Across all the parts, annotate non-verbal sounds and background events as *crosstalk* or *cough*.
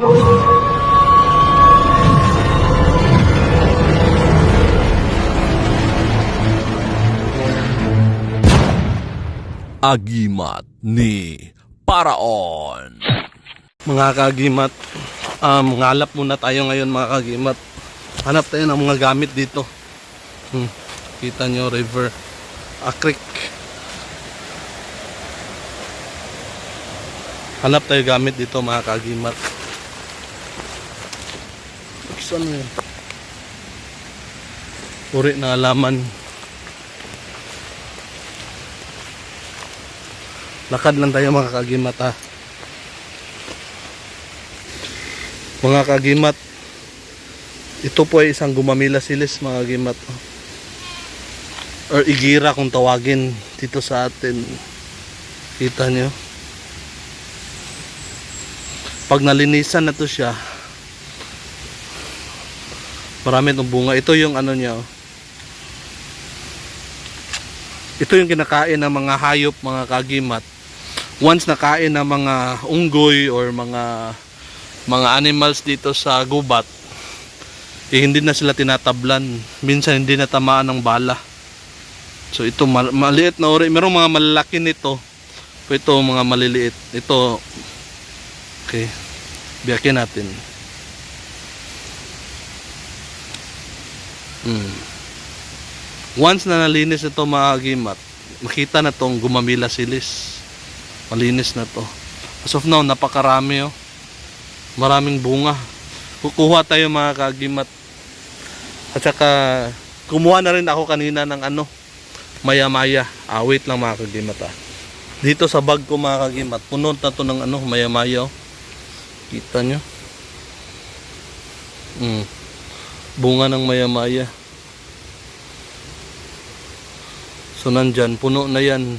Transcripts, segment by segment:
Agimat ni Paraon. Mga kagimat, um, ngalap muna tayo ngayon mga kagimat. Hanap tayo ng mga gamit dito. Hmm. Kita nyo, river. A creek. Hanap tayo gamit dito mga kagimat. Saan yun? Uri na alaman. Lakad lang tayo mga kagimat ha. Mga kagimat, ito po ay isang gumamila silis mga kagimat. Or igira kung tawagin dito sa atin. Kita nyo? Pag nalinisan na to siya, marami itong bunga. Ito yung ano niya. oh. Ito yung kinakain ng mga hayop, mga kagimat. Once nakain ng mga unggoy or mga mga animals dito sa gubat, eh, hindi na sila tinatablan. Minsan hindi na tamaan ng bala. So ito mal- maliit na uri. Merong mga malalaki nito. Ito mga maliliit. Ito Okay. Biyakin natin. Hmm. Once na nalinis ito mga gimat, makita na tong gumamila silis. Malinis na to. As of now, napakarami oh. Maraming bunga. Kukuha tayo mga kagimat. At saka, kumuha na rin ako kanina ng ano, maya-maya. Ah, wait lang mga kagimat ah. Dito sa bag ko mga kagimat, puno na to ng ano, maya-maya oh. Kita nyo? Mm. Bunga ng maya-maya. So nandyan, puno na yan.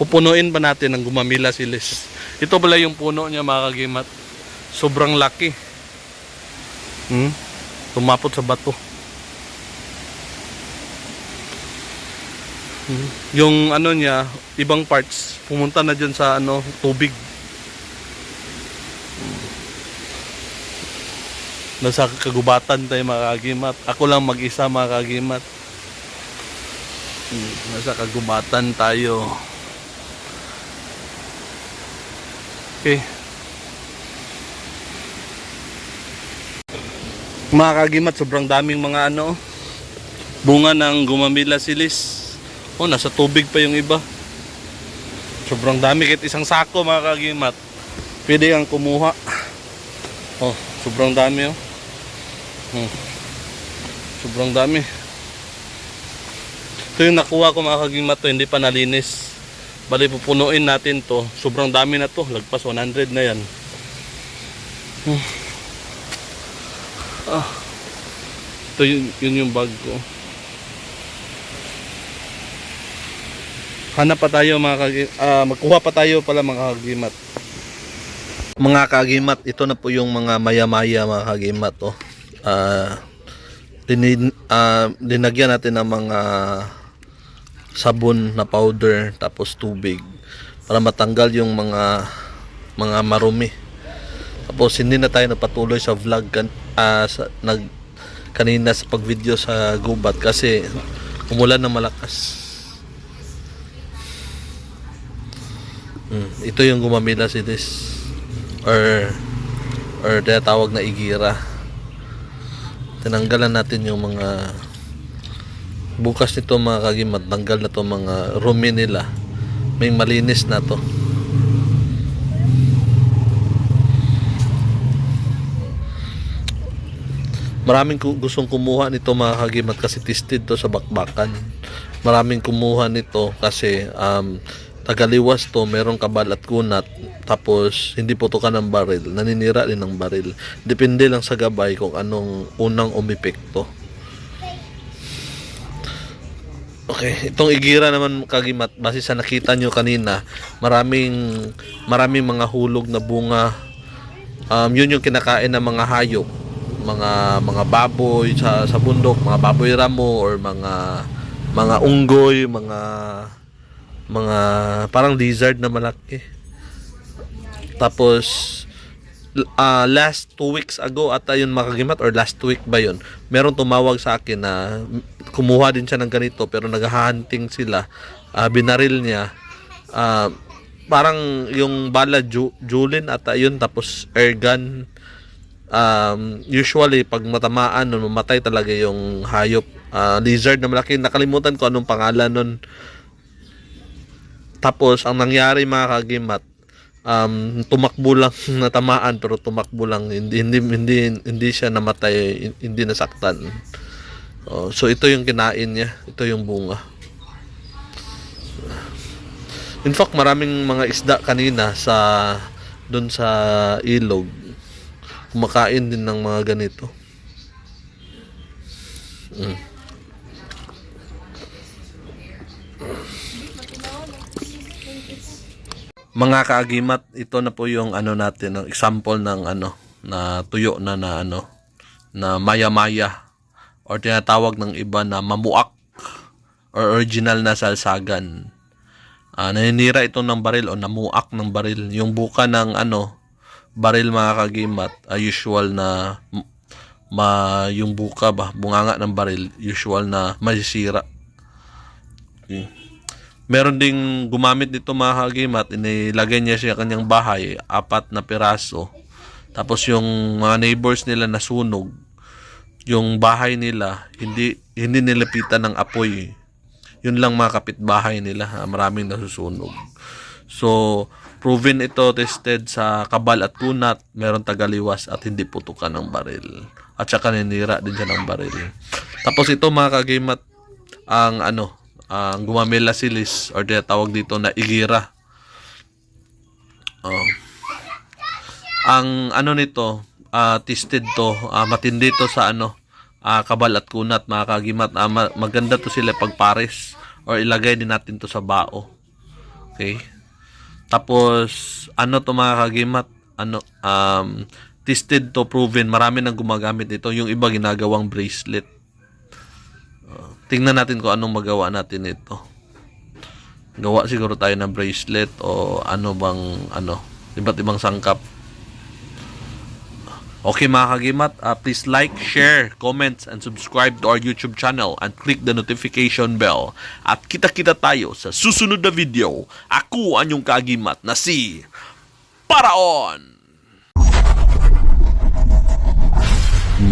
Pupunuin pa natin ng gumamila silis. Ito pala yung puno niya mga kagimat. Sobrang laki. Hmm? Tumapot sa bato. Hmm. Yung ano niya, ibang parts, pumunta na dyan sa ano, tubig. Nasa kagubatan tayo mga kagimat. Ako lang mag-isa mga kagimat. Hmm, Nasa kagubatan tayo. Okay. Mga kagimat, sobrang daming mga ano, bunga ng gumamila silis. Oh, nasa tubig pa yung iba. Sobrang dami, kahit isang sako mga kagimat. Pwede kang kumuha. Oh, sobrang dami oh. Hmm. Sobrang dami. Ito yung nakuha ko mga kagimat to, hindi pa nalinis. Bali pupunuin natin to. Sobrang dami na to. Lagpas 100 na yan. Hmm. Ah. Ito yun, yun yung bag ko. Hanap pa tayo mga kagimat. Ah, magkuha pa tayo pala mga kagimat. Mga kagimat, ito na po yung mga maya-maya mga kagimat. Oh. Ah, dinin, ah, dinagyan natin ng mga sabon na powder tapos tubig para matanggal yung mga mga marumi. Tapos hindi na tayo nagpatuloy sa vlog kan, ah, sa, nag kanina sa pagvideo sa gubat kasi umulan na malakas. Hmm, ito yung gumamila si this or or tinatawag na igira. Tinanggalan natin yung mga bukas nito mga kagimat tanggal na to mga rumi nila. May malinis na to. Maraming gustong kumuha nito mga kagimat kasi tested to sa bakbakan. Maraming kumuha nito kasi um, tagaliwas to merong kabal at kunat tapos hindi putukan ng baril naninira din ng baril depende lang sa gabay kung anong unang umipekto Okay, itong igira naman kagimat base sa nakita nyo kanina, maraming maraming mga hulog na bunga. Um, yun yung kinakain ng mga hayop, mga mga baboy sa sa bundok, mga baboy ramo or mga mga unggoy, mga mga parang lizard na malaki. Tapos ah, last two weeks ago ata yun makagimat or last week ba yun? Meron tumawag sa akin na kumuha din siya ng ganito pero naghahunting sila. Ah, binaril niya. Ah, parang yung bala ju- Julin ata yun tapos air gun. Um, usually pag matamaan nun mamatay talaga yung hayop. Ah, lizard na malaki. Nakalimutan ko anong pangalan nun. Tapos ang nangyari mga kagimat um, tumakbo lang *laughs* natamaan pero tumakbo lang. Hindi hindi hindi, hindi siya namatay hindi nasaktan. Oh, so ito yung kinain niya. Ito yung bunga. In fact maraming mga isda kanina sa doon sa ilog. Kumakain din ng mga ganito. Mm. Mga kaagimat, ito na po yung ano natin, ang example ng ano na tuyo na na ano na maya-maya or tinatawag ng iba na mamuak or original na salsagan. Ah, naninira ito ng baril o namuak ng baril. Yung buka ng ano baril mga kagimat, ah, usual na ma yung buka ba, bunganga ng baril, usual na masisira. Okay. Meron ding gumamit nito mga kagimat, inilagay niya siya kanyang bahay, apat na piraso. Tapos yung mga neighbors nila nasunog, yung bahay nila hindi hindi nilapitan ng apoy. Yun lang mga kapitbahay nila, ha, maraming nasusunog. So, proven ito tested sa kabal at kunat, meron tagaliwas at hindi putukan ng baril. At saka ninira din siya ng baril. Tapos ito mga kagimat, ang ano, ang gumamela silis or tinatawag dito na igira. Oh. Ang ano nito, ah, tested to, ah, matindi to sa ano, ah, kabal at kunat mga kagimat. Ma- maganda to sila pag pares or ilagay din natin to sa bao. Okay? Tapos ano to mga kagimat, ano um tested to proven, marami nang gumagamit nito. Yung iba ginagawang bracelet. Tingnan natin kung anong magawa natin ito. Gawa siguro tayo ng bracelet o ano bang ano, iba't ibang sangkap. Okay mga kagimat, uh, please like, share, comment, and subscribe to our YouTube channel and click the notification bell. At kita-kita tayo sa susunod na video. Ako ang inyong kagimat na si Paraon!